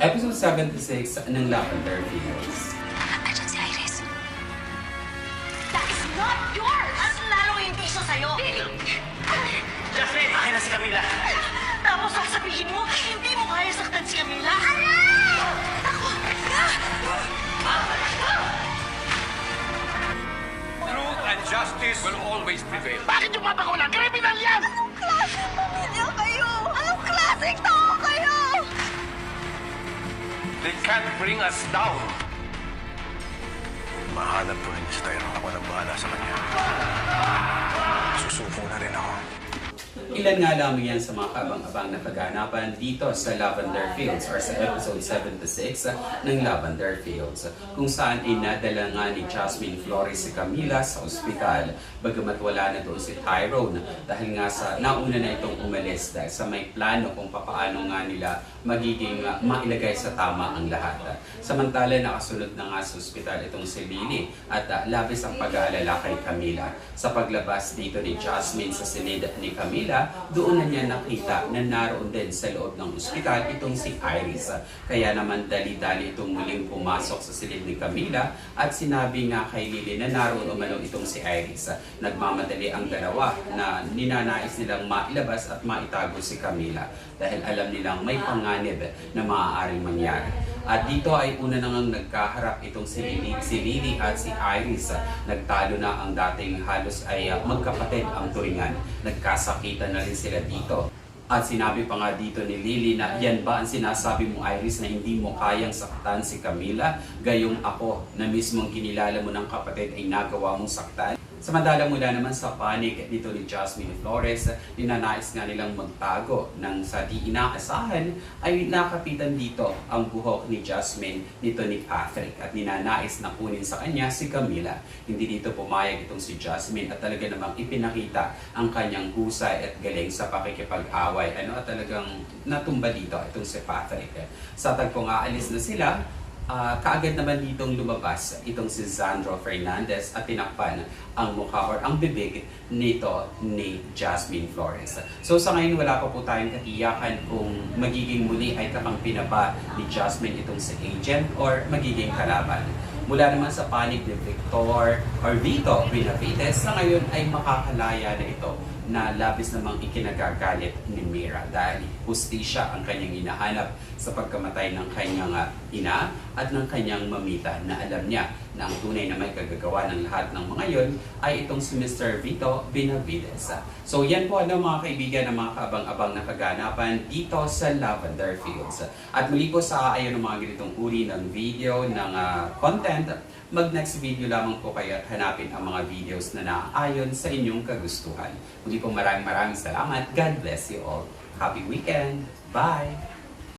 Episode 76 ng Lavender Fields. Andiyan si Iris. That is not yours! At lalo hindi siya sa'yo. Jasmine, akin na si Camila. Tapos sasabihin mo, hindi mo kaya saktan si Camila. Truth and justice will always prevail. Bakit yung papa They can't bring us down. Mahanap ko rin si Tyrone. Ako nang bahala sa kanya. Susuko na rin ako. Ilan nga lamang yan sa mga kabang-abang na kaganapan dito sa Lavender Fields or sa episode 76 ng Lavender Fields kung saan ay nadala nga ni Jasmine Flores si Camila sa ospital bagamat wala na doon si Tyrone dahil nga sa nauna na itong umalis dahil sa may plano kung papaano nga nila magiging uh, mailagay sa tama ang lahat. Samantala nakasunod na nga sa ospital itong si Lily at uh, labis ang pag-aalala kay Camila sa paglabas dito ni Jasmine sa silid ni Camila doon na niya nakita na naroon din sa loob ng ospital itong si Iris. Kaya naman dali-dali itong muling pumasok sa silid ni Camila at sinabi nga kay Lily na naroon umano itong si Iris. Nagmamadali ang dalawa na ninanais nilang mailabas at maitago si Camila dahil alam nilang may panganib na maaaring mangyari. At dito ay una nang nagkaharap itong si Lily, si Lily at si Iris. Nagtalo na ang dating halos ay uh, magkapatid ang turingan. Nagkasakitan na rin sila dito. At sinabi pa nga dito ni Lily na yan ba ang sinasabi mo Iris na hindi mo kayang saktan si Camila? Gayong ako na mismong kinilala mo ng kapatid ay nagawa mong saktan? Samantala mula naman sa panig dito ni Jasmine Flores, ninanais nga nilang magtago nang sa di inaasahan ay nakapitan dito ang buhok ni Jasmine nito ni Patrick at ninanais na kunin sa kanya si Camila. Hindi dito pumayag itong si Jasmine at talaga namang ipinakita ang kanyang husay at galing sa pakikipag-away. Ano at talagang natumba dito itong si Patrick. Sa tagpong aalis na sila, Ah, kaagad naman ditong lumabas itong si Zandro Fernandez at tinakpan ang mukha or ang bibig nito ni Jasmine Flores. So sa ngayon wala pa po tayong katiyakan kung magiging muli ay kakampi na ni Jasmine itong si agent or magiging kalaban. Mula naman sa panig ni Victor or Vito Benavides na ngayon ay makakalaya na ito na labis namang ikinagagalit ni Mira dahil hustisya ang kanyang hinahanap sa pagkamatay ng kanyang ah, ina at ng kanyang mamita na alam niya na ang tunay na may kagagawa ng lahat ng mga yon ay itong si Mr. Vito Benavides. So yan po ano mga kaibigan ng mga kaabang-abang na kaganapan dito sa Lavender Fields. At muli po sa ayon ng mga ganitong uri ng video, ng ah, content, mag next video lamang po kayo at hanapin ang mga videos na naayon sa inyong kagustuhan. Muli po maraming maraming salamat. God bless you all. Happy weekend. Bye!